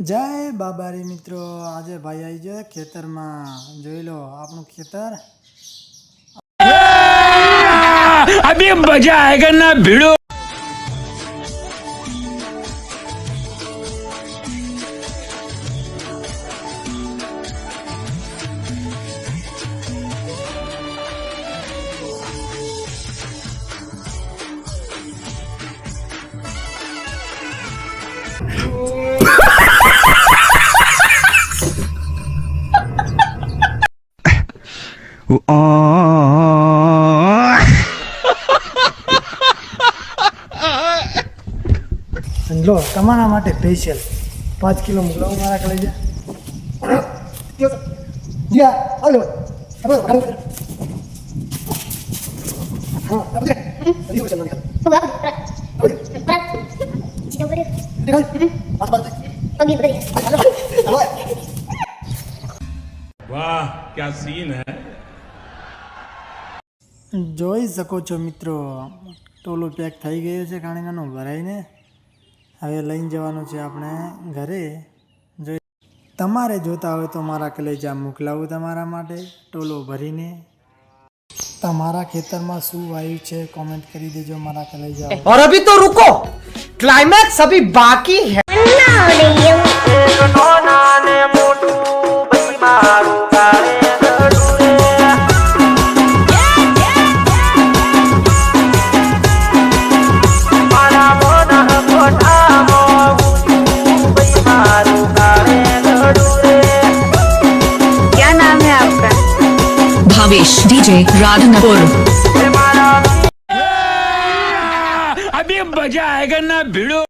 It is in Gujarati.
જય બાબારી મિત્રો. આજે ભાઈ આવી ગયો ખેતરમાં. જોઈ લો આપણું ખેતર. અભી મજા આયગા ના ભીડો. લો તમારા માટે સ્પેશિયલ પાંચ કિલો મોકલાવું મારા કલે વાહ ક્યાં સીન હા? જોઈ શકો છો મિત્રો ટોલો પેક થઈ ગયો છે કાણીનાનો ભરાઈને હવે લઈને જવાનું છે આપણે ઘરે જોઈ તમારે જોતા હોય તો મારા કલેજા મોકલાવું તમારા માટે ટોલો ભરીને તમારા ખેતરમાં શું વાયુ છે કોમેન્ટ કરી દેજો મારા કલેજા और अभी तो रुको क्लाइमैक्स अभी बाकी है आपका भावेश डीजे राधनपुर अभी मजा आएगा ना भिड़ो